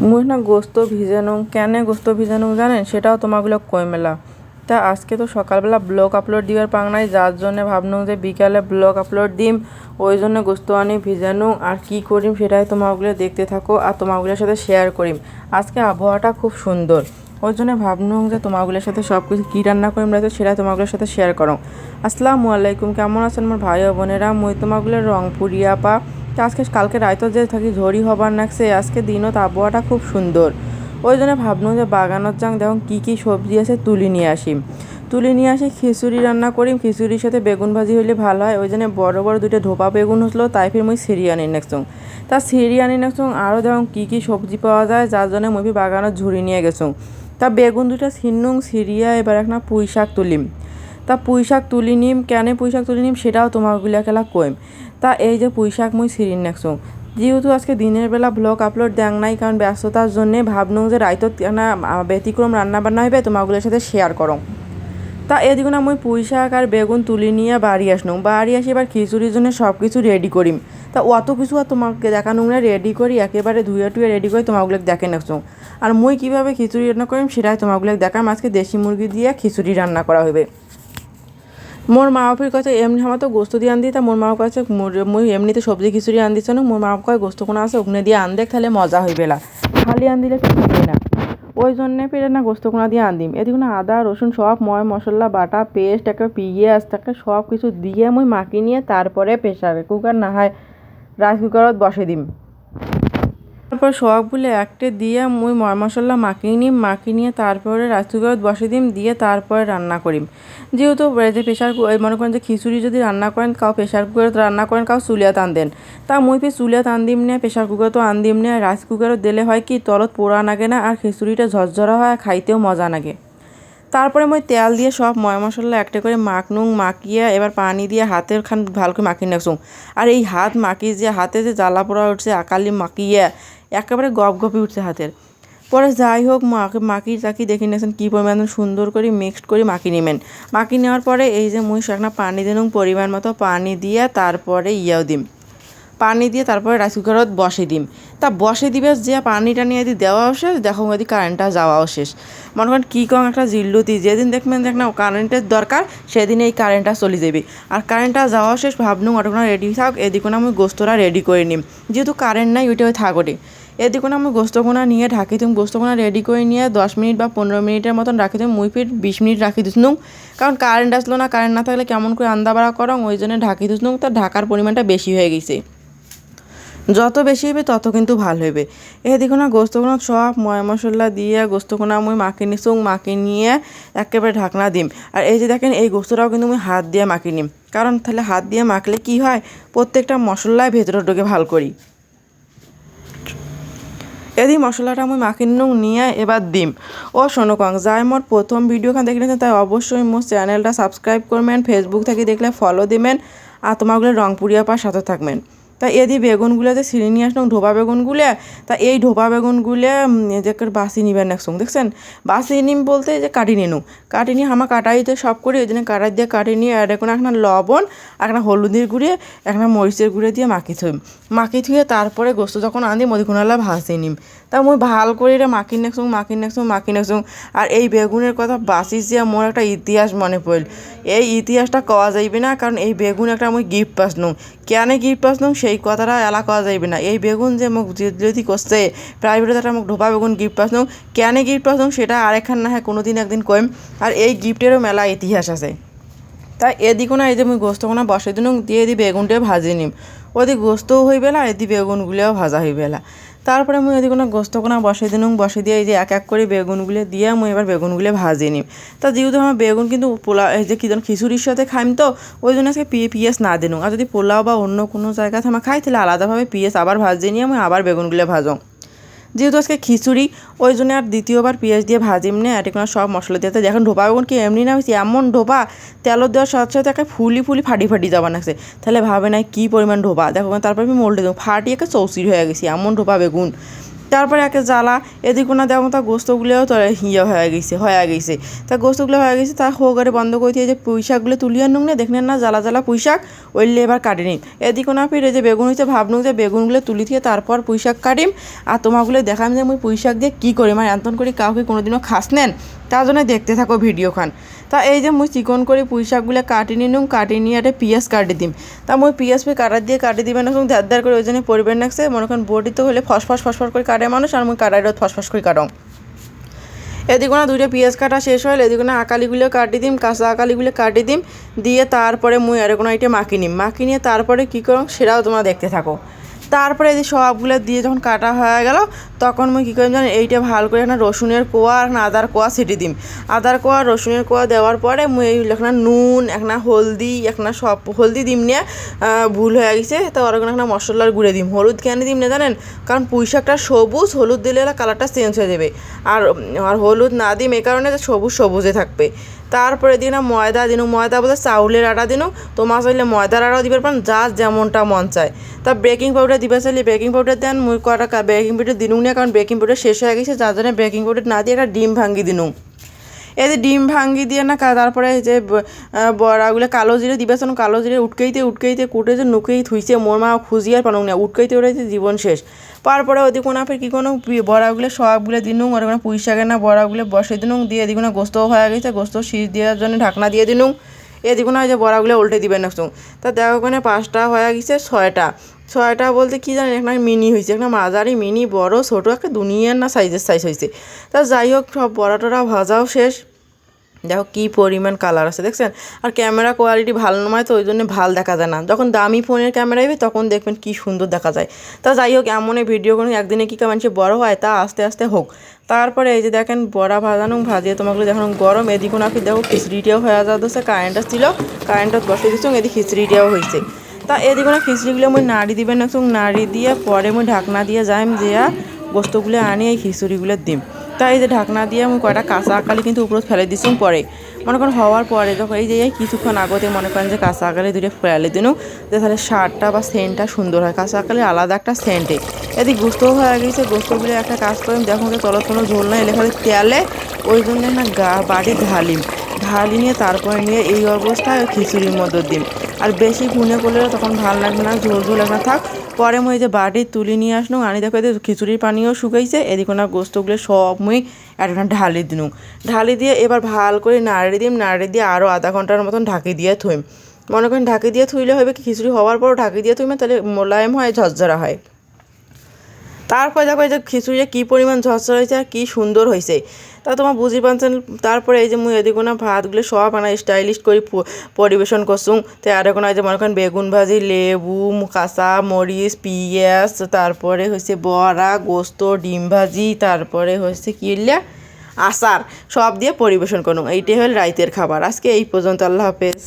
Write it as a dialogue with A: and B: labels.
A: মুই না গোস্ত ভিজানো, কেন গোস্ত ভিজানো জানেন? সেটাও তোমাগুলো কই মেলা। তা আজকে তো সকালবেলা ব্লগ আপলোড দিবার পাং নাই, যার জন্য ভাবনু যে বিকালে ব্লগ আপলোড দিম, ওই জন্য গোস্ত আনি, ভিজানো, আর কি করিম সেটাই তোমাগুলো দেখতে থাকো, আর তোমাগুলোর সাথে শেয়ার করিম। আজকে আবহাওয়াটা খুব সুন্দর। ওই জন্য ভাবনু যে তোমাগুলোর সাথে সব কিছু কী রান্না করিম তো সেটা তোমাগুলোর সাথে শেয়ার করো। আসসালামু আলাইকুম, কেমন আছেন আমার ভাই বোনেরা? মুই তোমাগুলোর রংপুরিয়া পা আজকে কালকে রাইতো যে থাকি ঝড়ি হবার নাকছে আজকে দিনত আবহাওয়াটা খুব সুন্দর। ওই জন্য ভাবনু যে বাগানত যাং, দেখুন কী কী সবজি আছে তুলি নিয়ে আসিম। তুলি নিয়ে আসি, খিচুড়ি রান্না করিম। খিচুড়ির সাথে বেগুন ভাজি হইলে ভালো হয়। ওই জন্য বড় বড় দুটো ধোপা বেগুন হসলো, তাই ফির মুই আনি নেকসং তা সিঁড়ি আনি নেকসং আরও দেখুন কী কী সবজি পাওয়া যায়, যার জন্য বি বাগানত ঝুড়ি নিয়ে গেছুং তা বেগুন দুটা ছিন্নুং সিরিয়া, এবার একটা পুঁই শাক তুলিম তা পুঁই শাক তুলি নিম, কেন পুঁই শাক তুলি নিম সেটাও তোমাগুলা খেলা কইম। তা এই যে পুঁই শাক মুই সিরিন নেকসুং। যেহেতু আজকে দিনের বেলা ব্লগ আপলোড দেন নাই, কারণ ব্যস্ততার জন্যে ভাবনু যে রাইতত ব্যতিক্রম রান্না বান্না হইবে, তোমাগুলোর সাথে শেয়ার করো। তা এদিকে না মুই পুঁই শাক আর বেগুন তুলি নিয়ে বাড়ি আসনু বাড়ি আসি এবার খিচুড়ির জন্য সব কিছু রেডি করিম। তা অত কিছু আর তোমাকে দেখানো না রেডি করি, একেবারে ধুয়ে টুয়ে রেডি করে তোমাগুলো দেখে নেছো আর মুই কীভাবে খিচুড়ি রান্না করিম সেটাই তোমাগুলো দেখাম। আজকে দেশি মুরগি দিয়ে খিচুড়ি রান্না করা হবে মোর মা বাপির কাছে এমনি আমার তো গোস্ত দিয়ে আন দিই তা মোর মা কাছে মুই এমনিতে সবজি খিচুড়ি আন দিচ্ছ না মোর মা বাপ কয় গোস্ত কোনো আছে ওখানে দিয়ে আন দেখ তাহলে মজা হইবে না খালি আন দিলে না। ওই জন্যে ফের না গোস্ত কোনা দিয়ে আন দিম। এদিকে আদা, রসুন সব ময় মশলা, বাটা, পেস্ট একটা পিঁয়াজ একটা সব কিছু দিয়ে মুই মাখি নিয়ে তারপরে প্রেশার কুকার না হয় রাইস কুকারত বসে দিম। তারপর সবগুলো একটা দিয়ে মুই মশলা মাখিয়ে নিম, মাখিয়ে নিয়ে তারপরে রাইস কুকারত বসে দিম, দিয়ে তারপরে রান্না করিম। যেহেতু যে প্রেশার মনে করেন যে খিচুড়ি যদি রান্না করেন, কাউ প্রেশার কুকারত রান্না করেন, কাউ চুলিয়াত আন দেন। তা মুই ফের চুলিয়াত আন দিম নে, প্রেশার কুকারত আন দিম নে রাইস কুকারত দিলে হয় কি, তলত পোড়া নাগে না, আর খিচুড়িটা ঝরঝরা হয় খাইতেও মজা লাগে তারপরে মই তেল দিয়ে সব ময় মশলা একটা করে মাখনুং মাখিয়ে এবার পানি দিয়ে হাতের খান ভালো করে মাখিয়ে রাখছুং আর এই হাত মাখিয়ে যে, হাতে যে জ্বালা পোড়া উঠছে, আকালি মাখিয়ে একেবারে গপ গপি উঠছে হাতের। পরে যাই হোক, মাকে, মাকি টাকি দেখে নিয়েছেন কী পরিমাণ সুন্দর করে মিক্সড করে মাখি নেবেন। মাখি নেওয়ার পরে এই যে মুই শাকনা পানি দিনুম পরিমাণ মতো পানি দিয়ে তারপরে ইয়াও দিম। পানি দিয়ে তারপরে রাইস কুকারত বসে দিম। তা বসে দিবে যে পানিটা নিয়ে যদি দেওয়াও শেষ, দেখো যদি কারেন্টটা যাওয়াও শেষ। মনে করেন কী কম একটা জিল্লুতি, যেদিন দেখবেন দেখ না কারেন্টের দরকার, সেদিন এই কারেন্টটা চলে যাবে। আর কারেন্টটা যাওয়াও শেষ ভাবনু অটোগুলো রেডি থাক, এদিকে আমি গোস্তটা রেডি করে নিম। যেহেতু কারেন্ট নাই, ওইটা ওই থাকটে। এদিকে আমি গোস্তকোনা নিয়ে ঢাকি দিম। গোস্তকোনা রেডি করে নিয়ে দশ মিনিট বা পনেরো মিনিটের মতন রাখি দিম। মুই ফিট বিশ মিনিট রাখি দিসনুম কারণ কারেন্ট আসলো না কারেন্ট না থাকলে কেমন করে আন্দা বাড়া করং? ওই জন্য ঢাকি দিসনুম তার ঢাকার পরিমাণটা বেশি হয়ে গেছে। যত বেশি হবে তত কিন্তু ভালো হইবে এদিকে না গোস্তগুলো সব ময় মশলা দিয়ে গোস্তগুলো আমি মাখি নিছুং মাখি নিয়ে একেবারে ঢাকনা দিম। আর এই যে দেখেন, এই গোস্তটাও কিন্তু আমি হাত দিয়ে মাখি নিম। কারণ তাহলে হাত দিয়ে মাখলে কি হয়? প্রত্যেকটা মশলায় ভেতরে ঢুকে ভালো করি। এদি মশলাটা আমি মাখিন নুং নিয়ে এবার দিম। ও শোনো কং যাই মোট প্রথম ভিডিওখান দেখলে তাই অবশ্যই মোর চ্যানেলটা সাবস্ক্রাইব করবেন ফেসবুক থেকে দেখলে ফলো দিবেন, আর তোমাগুলো রংপুরিয়া পার সাথে থাকবেন। তা এদি বেগুনগুলোতে ছিঁড়ে নিয়ে আসলাম ঢোপা বেগুনগুলো। তা এই ঢোপা বেগুনগুলো এদের বাসি নিবেন একসঙ্গে দেখছেন? বাসি নিম বলতে যে কাটি নিনু। কাটি নিয়ে আমার কাটাইতে সব করি, ওই জন্য কাটাই দিয়ে কাটি নিয়ে আর এখন একটা লবণ একটা হলুদের গুঁড়ে একটা মরিচের গুঁড়ে দিয়ে মাখি থুই মাখি থুয়ে তারপরে গোস্ত যখন আনি মধুকুণালা ভাসি নিম। তা মই ভালো করে এটা মাখি নেকসুং মাখি নেকসুং মাখি নেকসুং আর এই বেগুনের কথা যে মোর একটা ইতিহাস মনে পড়ল এই ইতিহাসটা কওয়া যাইবে না কারণ এই বেগুন একটা আমি গিফট পাস পাসনু কেন গিফট পাস পাসনু সেই কথাটা এলা কওয়া যাইবে না। এই বেগুন যে মোক যদি করছে প্রাইভেটে একটা মোক ঢোপা বেগুন গিফট পাস পাসনু কেন গিফট পাসনু সেটা আরেকখান না হয় কোনো দিন একদিন কইম আর এই গিফটেরও মেলা ইতিহাস আছে। তাই এদিকে না এই যে মুই গোস্তকোনা বসে দিন দিয়ে দি বেগুনটা ভাজি নিম। ওদি গোস্তও হইবে না এদি বেগুনগুলোও ভাজা হইবে না তারপরে আমি গোস্ত গোস্তকোনা বসে দিন বসে দিয়ে এই যে এক এক করে বেগুনগুলো দিয়ে আমি এবার বেগুনগুলো ভাজিয়ে নিই। তা যেহেতু আমার বেগুন কিন্তু পোলা এই যে কী খিচুড়ির সাথে খাইম তো, ওই জন্য আজকে পিয়ে পিঁয়াজ না দিন আর যদি পোলাও বা অন্য কোনো জায়গাতে আমার খাই, তাহলে আলাদাভাবে পিঁয়াজ আবার ভাজিয়ে নিয়ে আমি আবার বেগুনগুলো ভাজো যেহেতু আজকে খিচুড়ি, ওই জন্য আর দ্বিতীয়বার পেঁয়াজ দিয়ে ভাজি, এমনি আর একটু সব মশলা দিয়ে। যখন ঢোপা বেগুন কি এমনি না হয়েছে, এমন ঢোপা তেলত দেওয়ার সাথে সাথে একটা ফুলি ফুলি ফাটি ফাটি যাওয়া লাগছে তাহলে ভাবে না কী পরিমাণ ঢোপা, দেখো, তারপর আমি মোল্টে দেবো ফাটি একে চৌচির হয়ে গেছি, এমন ঢোপা বেগুন। তারপরে একে জ্বালা, এদিকে না দেখো তা গোস্তগুলোও তো ইয়ে হয়ে গেছে হয়ে গেছে। তা গোস্তগুলো হয়ে গেছে, তা হোগারে বন্ধ করে দিয়ে যে পুঁই শাকগুলো তুলিয়ে নুন না, দেখলেন না জ্বালা জ্বালা পুঁই শাক ওইলে এবার কাটি নিন। এদিকে না ফিরে যে বেগুন হয়েছে ভাবনু যে বেগুনগুলো তুলি দিয়ে তারপর পুঁই শাক কাটিম, আর তোমাগুলো দেখাম যে মুই পুঁই শাক দিয়ে কী করি মানে এন্তন করে কাউকে কোনোদিনও খাস নেন, তার জন্য দেখতে থাকো ভিডিও খান তা এই যে মুই চিকন করে পুঁই শাকগুলো কাটি নিনুম কাটি নিয়ে একটা পিঁয়াজ কাটি দিম। তা মুই পিঁয়াজ পে কাটার দিয়ে কাটি দিবেন ধার ধার করে ওই জন্য পরিবেন রাখছে মনে করেন বডি তো হলে ফসফস ফসফস করে কাটে মানুষ আর মুই কাটাই রোদ ফসফস করে কাটং। এদিকে না দুইটা পেঁয়াজ কাটা শেষ হল, এদিকে না আকালিগুলো কাটি দিম, কাঁচা আকালিগুলো কাটি দিম, দিয়ে তারপরে মুই আর কোনো এটা মাখি নিম। মাখি নিয়ে তারপরে কী করো সেটাও তোমরা দেখতে থাকো। তারপরে এই সবগুলো দিয়ে যখন কাটা হয়ে গেল, তখন আমি কী করি জানেন, এইটা ভালো করে না রসুনের কোয়া আর আদার কোয়া ছিটি দিম। আদার কোয়া, রসুনের কোয়া দেওয়ার পরে মুই একটা নুন একটা হলদি একটা সব হলদি দিম নিয়ে ভুল হয়ে গেছে, তো ওরকম একটা মশলার গুঁড়ে দিম। হলুদ কেন দিম না জানেন? কারণ পুঁই শাকটা সবুজ, হলুদ দিলে কালারটা চেঞ্জ হয়ে যাবে। আর আর হলুদ না দিম এই কারণে সবুজ সবুজে থাকবে। তারপরে দিন ময়দা, দিনু ময়দা বলতে চাউলের আটা দিনু। তোমার চাইলে ময়দার আটাও দিবে পারেন, যা যেমনটা মন চায়। তা বেকিং পাউডার দিবে চাইলে বেকিং পাউডার দেন, মুই কটা বেকিং পাউডার দিনু না, কারণ বেকিং পাউডার শেষ হয়ে গেছে, যার জন্য বেকিং পাউডার না দিয়ে একটা ডিম ভাঙ্গি দিনু যে ডিম ভাঙ্গি দিয়ে না তারপরে যে বড়াগুলো কালো জিরে দিবে শোনো কালো জিরে উটকাইতে উটকাইতে কুটে যে নুকেই থুইছে, মোর মা খুঁজি আর পানুক না, উটকাইতে ওরাইতে জীবন শেষ। তারপরে ওদিকে না ফের কী কোনো বড়াগুলো, সবগুলো দিনুম আর কোনো পুঁই শাকের না বড়াগুলো বসে দিনুম দিয়ে এদিকে না গোস্ত হয়ে গেছে, গোস্ত শীষ দেওয়ার জন্য ঢাকনা দিয়ে দিনুম এদিকে না যে বড়াগুলো উল্টে দিবেন না তা দেখো ওখানে পাঁচটা হয়ে গেছে, ছয়টা। ছয়টা বলতে কি জানেন, একটা মিনি হয়েছে, একটা মাঝারি মিনি, বড়, ছোটো, একটা দুনিয়ার না সাইজের সাইজ হয়েছে। তা যাই হোক, সব বড়াটরা ভাজাও শেষ। দেখো কী পরিমাণ কালার আছে, দেখছেন? আর ক্যামেরা কোয়ালিটি ভালো নয় তো ওই জন্য ভালো দেখা যায় না। যখন দামি ফোনের ক্যামেরা হবে তখন দেখবেন কী সুন্দর দেখা যায়। তা যাই হোক, এমন ভিডিও কোনো একদিনে কী মানুষ বড় হয়, তা আস্তে আস্তে হোক। তারপরে এই যে দেখেন, বড়া ভাজানো ভাজিয়ে তোমাকে দেখুন গরম, এদিকে নাকি দেখো খিচড়িটাও হয়ে যাচ্ছে কারেন্টটা ছিল কারেন্টটা বসে দিচ্ছ এদিকে খিচড়িটাও হয়েছে। তা এদিকে না খিচড়িগুলো মই নাড়ি দিবেন না নাড়ি দিয়ে পরে মই ঢাকনা দিয়ে যাইম দিয়া বস্তুগুলো আনি, এই খিচুড়িগুলো দিম। তাই যে ঢাকনা দিয়ে আমি কয়টা কাঁচা আকালি কিন্তু উপরে ফেলে দিছিলাম পরে। মনে করেন হওয়ার পরে যখন এই যে কিছুক্ষণ আগতে মনে করেন যে কাঁচা আকালি দুটো ফেলে দিন, যে তাহলে শার্টটা বা সেন্টটা সুন্দর হয়। কাঁচা আকালি আলাদা একটা সেন্টে। এদিকে গোস্ত হয়ে গেছে গোস্তগুলো একটা কাজ করেন দেখুন যে তলত কোনো ঝোল না, এলে খালি তেলে, ওই জন্য না গা বাড়ি ঢালিম ঢালি নিয়ে তারপরে নিয়ে এই অবস্থায় খিচুড়ির মধ্যে দিম আর বেশি ঘুনে করলে তখন ভালো লাগবে না, ঝোল ঝোল একটা থাক। পরে মই যে বাটি তুলি নিয়ে আসলো আনি দেখো এদের খিচুড়ির পানিও শুকাইছে, এদিকে না গোস্তগুলো সব মুই একটা ঢালি দিনু ঢালি দিয়ে এবার ভালো করে নাড়ি দিম, নাড়ি দিয়ে আরও আধা ঘণ্টার মতন ঢাকি দিয়ে থইম। মনে করেন ঢাকি দিয়ে থুইলে হবে খিচুড়ি হওয়ার পরও ঢাকি দিয়ে থইমে তাহলে মোলায়েম হয়, ঝরঝরা হয়। তারপরে দেখো এই যে খিচুড়িটা কী পরিমাণ ঝরঝর হয়েছে আর কী সুন্দর হয়েছে। তা তোমার বুঝি পারছেন, তারপরে এই যে মুই এদিকে না ভাতগুলো সব আনা স্টাইলিশ করে পরিবেশন করছুং তো আর এখন যে মনে করেন বেগুন ভাজি, লেবু, কাঁচা মরিচ, পিঁয়াজ, তারপরে হচ্ছে বড়া, গোস্ত, ডিম ভাজি, তারপরে হচ্ছে কি আসার আচার, সব দিয়ে পরিবেশন করুন এইটাই হল রাইতের খাবার। আজকে এই পর্যন্ত, আল্লাহ হাফেজ।